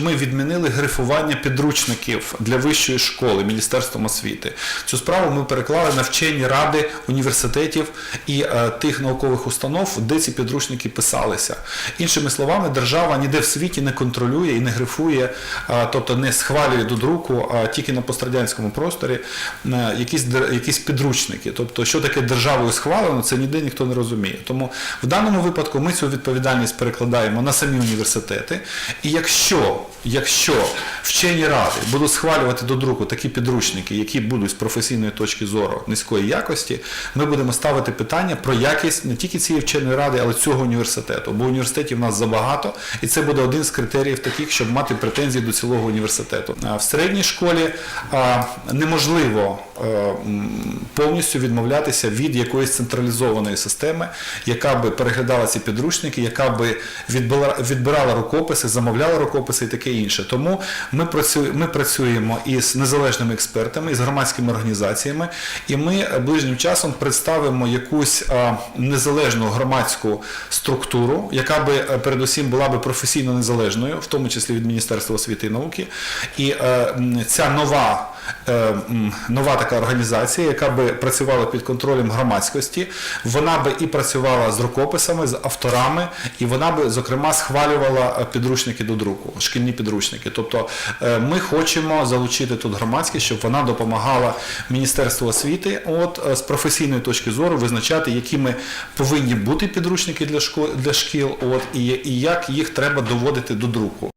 Ми відмінили грифування підручників для вищої школи Міністерством освіти. Цю справу ми переклали на вчені ради університетів і е, тих наукових установ, де ці підручники писалися. Іншими словами, держава ніде в світі не контролює і не грифує, е, тобто не схвалює до друку, а тільки на пострадянському просторі е, якісь, якісь підручники. Тобто, що таке державою схвалено, це ніде ніхто не розуміє. Тому в даному випадку ми цю відповідальність перекладаємо на самі університети. І якщо, якщо вчені ради будуть схвалювати до друку такі підручники, які будуть з професійної точки зору низької якості, ми будемо ставити питання про якість не тільки цієї вченої ради, але цього університету. Бо університетів в нас забагато, і це буде один з критеріїв таких, щоб мати претензії до цілого університету. В середній школі неможливо е, повністю відмовлятися від якоїсь централізованої системи, яка би переглядала ці підручники, яка би відбирала рукописи, замовляла рукописи таке інше. Тому ми працюємо, ми працюємо із незалежними експертами, із громадськими організаціями, і ми ближнім часом представимо якусь незалежну громадську структуру, яка би е, передусім була би професійно незалежною, в тому числі від Міністерства освіти і науки. І е, ця нова, е, нова така організація, яка би працювала під контролем громадськості, вона би і працювала з рукописами, з авторами, і вона би, зокрема, схвалювала підручники до друку, шкільні підручники. Тобто е, ми хочемо залучити тут громадськість, щоб вона допомагала Міністерству освіти от, е, з професійної точки зору визначати, якими повинні бути підручники для, для шкіл, от, і, і як їх треба доводити до друку.